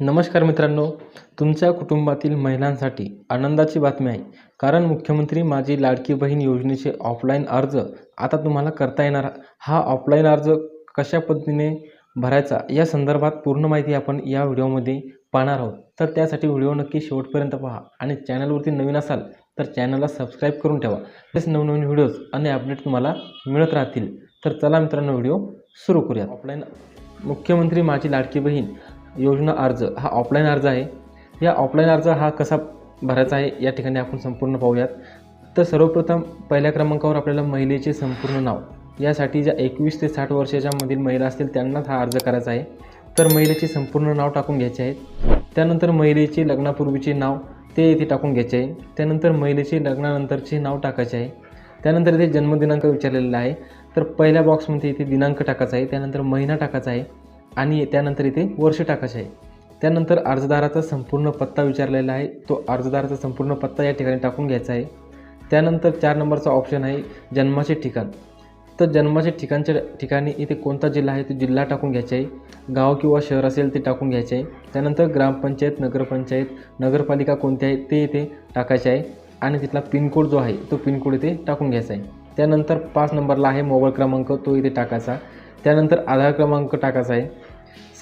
नमस्कार मित्रांनो तुमच्या कुटुंबातील महिलांसाठी आनंदाची बातमी आहे. कारण मुख्यमंत्री माझी लाडकी बहीण योजनेचे ऑफलाईन अर्ज आता तुम्हाला करता येणार. हा ऑफलाईन अर्ज कशा पद्धतीने भरायचा या संदर्भात पूर्ण माहिती आपण या व्हिडिओमध्ये पाहणार आहोत. तर त्यासाठी व्हिडिओ नक्की शेवटपर्यंत पहा आणि चॅनलवरती नवीन असाल तर चॅनलला सबस्क्राईब करून ठेवा. तसेच नवनवीन व्हिडिओज आणि अपडेट तुम्हाला मिळत राहतील. तर चला मित्रांनो व्हिडिओ सुरू करूया ऑफलाईन मुख्यमंत्री माझी लाडकी बहीण योजना अर्ज हा ऑफलाईन अर्ज आहे. या ऑफलाईन अर्ज हा कसा भरायचा आहे या ठिकाणी आपण संपूर्ण पाहूयात. तर सर्वप्रथम पहिल्या क्रमांकावर आपल्याला महिलेचे संपूर्ण नाव यासाठी ज्या एकवीस ते साठ वर्षाच्या मधील महिला असतील त्यांनाच हा अर्ज करायचा आहे. तर महिलेचे संपूर्ण नाव टाकून घ्यायचे आहे त्यानंतर महिलेचे लग्नापूर्वीचे नाव ते येथे टाकून घ्यायचे आहे. त्यानंतर महिलेचे लग्नानंतरचे नाव टाकायचे आहे. त्यानंतर इथे जन्मदिनांक विचारलेला आहे. तर पहिल्या बॉक्समध्ये इथे दिनांक टाकायचा आहे. त्यानंतर महिना टाकायचा आहे. आणि त्यानंतर इथे वर्ष टाकायचे आहे. त्यानंतर अर्जदाराचा संपूर्ण पत्ता विचारलेला आहे. तो अर्जदाराचा संपूर्ण पत्ता या ठिकाणी टाकून घ्यायचा आहे. त्यानंतर चार नंबरचा ऑप्शन आहे जन्माचे ठिकाण. तर जन्माचे ठिकाणच्या ठिकाणी इथे कोणता जिल्हा आहे तो जिल्हा टाकून घ्यायचा आहे. गाव किंवा शहर असेल ते टाकून घ्यायचे आहे. त्यानंतर ग्रामपंचायत नगरपंचायत नगरपालिका कोणती आहे ते इथे टाकायचे आहे. आणि तिथला पिनकोड जो आहे तो पिनकोड इथे टाकून घ्यायचा आहे. त्यानंतर पाच नंबरला आहे मोबाईल क्रमांक तो इथे टाकायचा. त्यानंतर आधार क्रमांक टाकायचा आहे.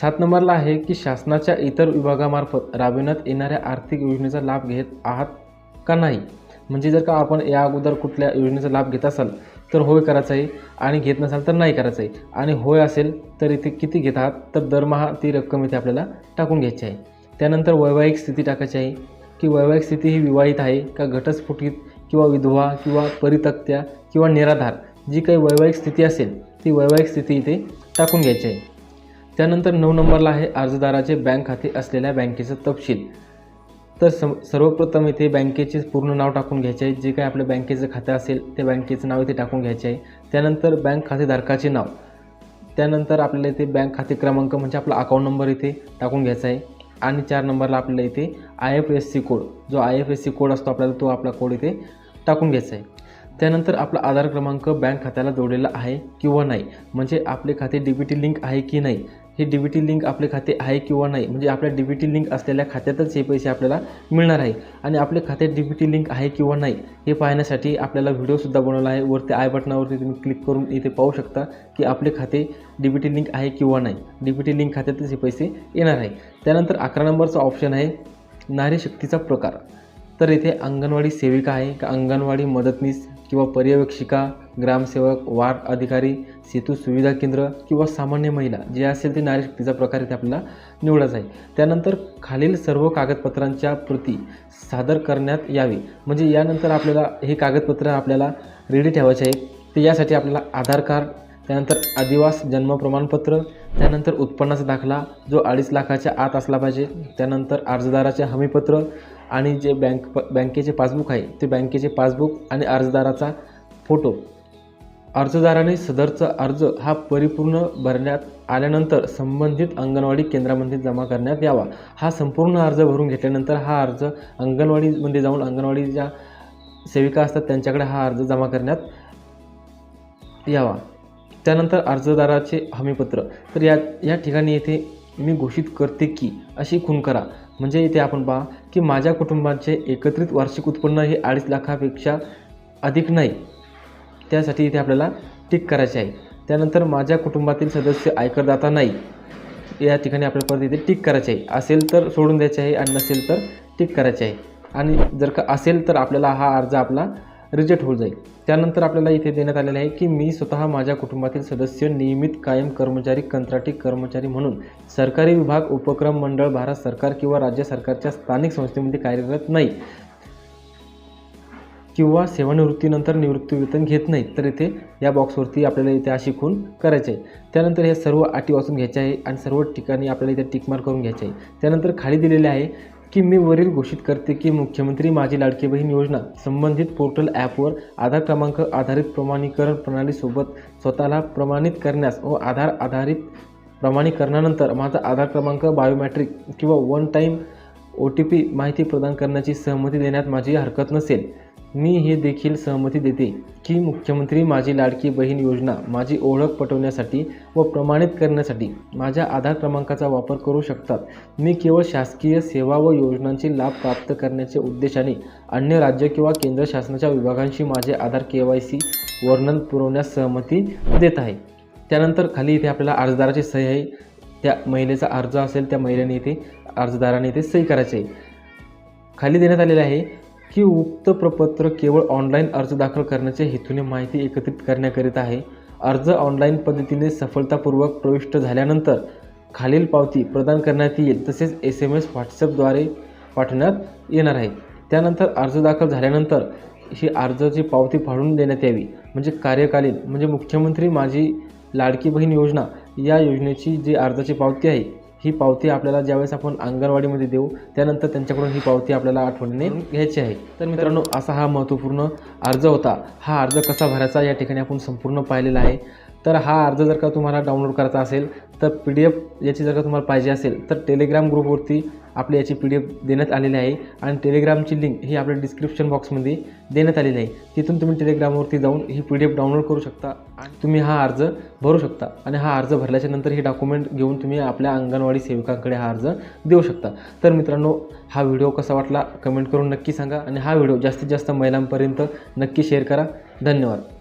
सात नंबरला आहे की शासनाच्या इतर विभागामार्फत राबविण्यात येणाऱ्या आर्थिक योजनेचा लाभ घेत आहात का नाही? म्हणजे जर का आपण या अगोदर कुठल्या योजनेचा लाभ घेत असाल तर होय करायचं आहे आणि घेत नसाल तर नाही करायचं आहे. आणि होय असेल तर इथे किती घेत आहात तर दरमहा ती रक्कम इथे आपल्याला टाकून घ्यायची आहे. त्यानंतर वैवाहिक स्थिती टाकायची आहे की वैवाहिक स्थिती ही विवाहित आहे का घटस्फुटीत किंवा विधवा किंवा परितक्त्या किंवा निराधार जी काही वैवाहिक स्थिती असेल ती वैवाहिक स्थिती इथे टाकून घ्यायची आहे. त्यानंतर नऊ नंबरला आहे अर्जदाराचे बँक खाते असलेल्या बँकेचं तपशील. तर सम सर्वप्रथम इथे बँकेचे पूर्ण नाव टाकून घ्यायचे आहे. जे काही आपलं बँकेचं खातं असेल ते बँकेचं नाव इथे टाकून घ्यायचे आहे. त्यानंतर बँक खातेधारकाचे नाव. त्यानंतर आपल्याला इथे बँक खाते क्रमांक म्हणजे आपला अकाउंट नंबर इथे टाकून घ्यायचा आहे. आणि चार नंबरला आपल्याला इथे I F S C code जो I F S C code असतो आपल्याला तो आपला कोड इथे टाकून घ्यायचा आहे. त्यानंतर आपला आधार क्रमांक बँक खात्याला जोडलेला आहे किंवा नाही. म्हणजे आपले खाते डी बी टी लिंक आहे की नाही हे डी बी टी लिंक आपले खाते आहे किंवा नाही? म्हणजे आपल्या डी बी टी लिंक असलेल्या खात्यातच हे पैसे आपल्याला मिळणार आहे. आणि आपले खाते डी बी टी लिंक आहे किंवा नाही हे पाहण्यासाठी आपल्याला व्हिडिओसुद्धा बनवला आहे. वरती आय बटनावरती तुम्ही क्लिक करून इथे पाहू शकता की आपले खाते डी बी टी लिंक आहे किंवा नाही. डी बी टी लिंक खात्यातच हे पैसे येणार आहे. त्यानंतर अकरा नंबरचा ऑप्शन आहे नारी शक्तीचा प्रकार. तर इथे अंगणवाडी सेविका आहे का? अंगणवाडी मदतनीस किंवा पर्यवेक्षिका ग्रामसेवक वार्ड अधिकारी सेतू सुविधा केंद्र किंवा सामान्य महिला जे असेल ते नारी शक्तीचा प्रकार इथे आपल्याला निवडायचा आहे. त्यानंतर खालील सर्व कागदपत्रांच्या प्रती सादर करण्यात यावी. म्हणजे यानंतर आपल्याला हे कागदपत्र आपल्याला रेडी ठेवायचे आहे तर यासाठी आपल्याला आधार कार्ड त्यानंतर आदिवास जन्म प्रमाणपत्र त्यानंतर उत्पन्नाचा दाखला जो अडीच लाखाच्या आत असला पाहिजे त्यानंतर अर्जदाराचे हमीपत्र आणि जे बँक प बँकेचे पासबुक आहे ते बँकेचे पासबुक आणि अर्जदाराचा फोटो. अर्जदाराने सदरचा अर्ज हा परिपूर्ण भरण्यात आल्यानंतर संबंधित अंगणवाडी केंद्रामध्ये जमा करण्यात यावा. हा संपूर्ण अर्ज भरून घेतल्यानंतर हा अर्ज अंगणवाडीमध्ये जाऊन अंगणवाडीच्या सेविका असतात त्यांच्याकडे हा अर्ज जमा करण्यात यावा. त्यानंतर अर्जदाराचे हमीपत्र. तर या या ठिकाणी येथे मी घोषित करते की अशी खून करा. म्हणजे इथे आपण पहा की माझ्या कुटुंबाचे एकत्रित वार्षिक उत्पन्न हे अडीच लाखापेक्षा अधिक नाही. त्यासाठी इथे आपल्याला टिक करायचे आहे. त्यानंतर माझ्या कुटुंबातील सदस्य आयकरदाता नाही. या ठिकाणी आपल्याला परत इथे टिक करायचे आहे. असेल तर सोडून द्यायचे आहे आणि नसेल तर टिक करायचे आहे. आणि जर का असेल तर आपल्याला हा अर्ज आपला रिजेक्ट होऊन जाईल. त्यानंतर आपल्याला इथे देण्यात आलेलं आहे की मी स्वतः माझ्या कुटुंबातील सदस्य नियमित कायम कर्मचारी कंत्राटी कर्मचारी म्हणून सरकारी विभाग उपक्रम मंडळ भारत सरकार किंवा राज्य सरकारच्या स्थानिक संस्थेमध्ये कार्यरत नाही. किंवा सेवानिवृत्तीनंतर निवृत्तीवेतन घेत नाही तर इथे या बॉक्सवरती आपल्याला इथे अशी खून करायचे आहे. त्यानंतर हे सर्व अटी वाचून घ्यायचे आहे आणि सर्व ठिकाणी आपल्याला इथे टिकमार करून घ्यायचे आहे. त्यानंतर खाली दिलेले आहे की मी वरील घोषित करते की मुख्यमंत्री माझी लाडकी बहीण योजना संबंधित पोर्टल ॲपवर आधार क्रमांक आधारित प्रमाणीकरण प्रणालीसोबत स्वतःला प्रमाणित करण्यास व आधार आधारित प्रमाणीकरणानंतर माझा आधार क्रमांक बायोमॅट्रिक किंवा one time O T P माहिती प्रदान करण्याची सहमती देण्यात माझी हरकत नसेल. मी हे देखील सहमती देते की मुख्यमंत्री माझी लाडकी बहीण योजना माझी ओळख पटवण्यासाठी व प्रमाणित करण्यासाठी माझ्या आधार क्रमांकाचा वापर करू शकतात. मी केवळ शासकीय सेवा व योजनांचे लाभ प्राप्त करण्याच्या उद्देशाने अन्य राज्य किंवा केंद्र शासनाच्या विभागांशी माझे आधार के वाय सी वर्णन पुरवण्यास सहमती देत आहे. त्यानंतर खाली इथे आपल्याला अर्जदाराची सही आहे. त्या महिलेचा अर्ज असेल त्या महिलेने इथे अर्जदाराने इथे सही करायची आहे. खाली देण्यात आलेले आहे की उक्त प्रपत्र केवळ ऑनलाईन अर्ज दाखल करण्याच्या हेतूने माहिती एकत्रित करण्याकरिता आहे. अर्ज ऑनलाईन पद्धतीने सफलतापूर्वक प्रविष्ट झाल्यानंतर खालील पावती प्रदान करण्यात येईल तसेच एस एम एस व्हॉट्सअपद्वारे पाठवण्यात येणार आहे. त्यानंतर अर्ज दाखल झाल्यानंतर ही अर्जाची पावती फाडून देण्यात यावी. म्हणजे कार्यकालीन म्हणजे मुख्यमंत्री माझी लाडकी बहीण योजना या योजनेची जी अर्जाची पावती आहे ही पावती आपल्याला ज्यावेळेस आपण अंगणवाडीमध्ये देऊ त्यानंतर त्यांच्याकडून ही पावती आपल्याला आठवणीने घ्यायची आहे. तर मित्रांनो असा हा महत्त्वपूर्ण अर्ज होता. हा अर्ज कसा भरायचा या ठिकाणी आपण संपूर्ण पाहिलेला आहे. तर हा अर्ज जर का तुम्हाला डाउनलोड करायचा असेल तर पी डी एफ याची जर का तुम्हाला पाहिजे असेल तर टेलिग्राम ग्रुपवरती आपली याची पी डी एफ देण्यात आलेली आहे आणि टेलिग्रामची लिंक ही आपल्या डिस्क्रिप्शन बॉक्समध्ये देण्यात आलेली आहे. तिथून तुम्ही टेलिग्रामवरती जाऊन ही पी डी एफ डाउनलोड करू शकता आणि तुम्ही हा अर्ज भरू शकता आणि हा अर्ज भरल्याच्या नंतर हे डॉक्युमेंट घेऊन तुम्ही आपल्या अंगणवाडी सेविकांकडे हा अर्ज देऊ शकता. तर मित्रांनो हा व्हिडिओ कसा वाटला? कमेंट करून नक्की सांगा आणि हा व्हिडिओ जास्तीत जास्त महिलांपर्यंत नक्की शेअर करा. धन्यवाद.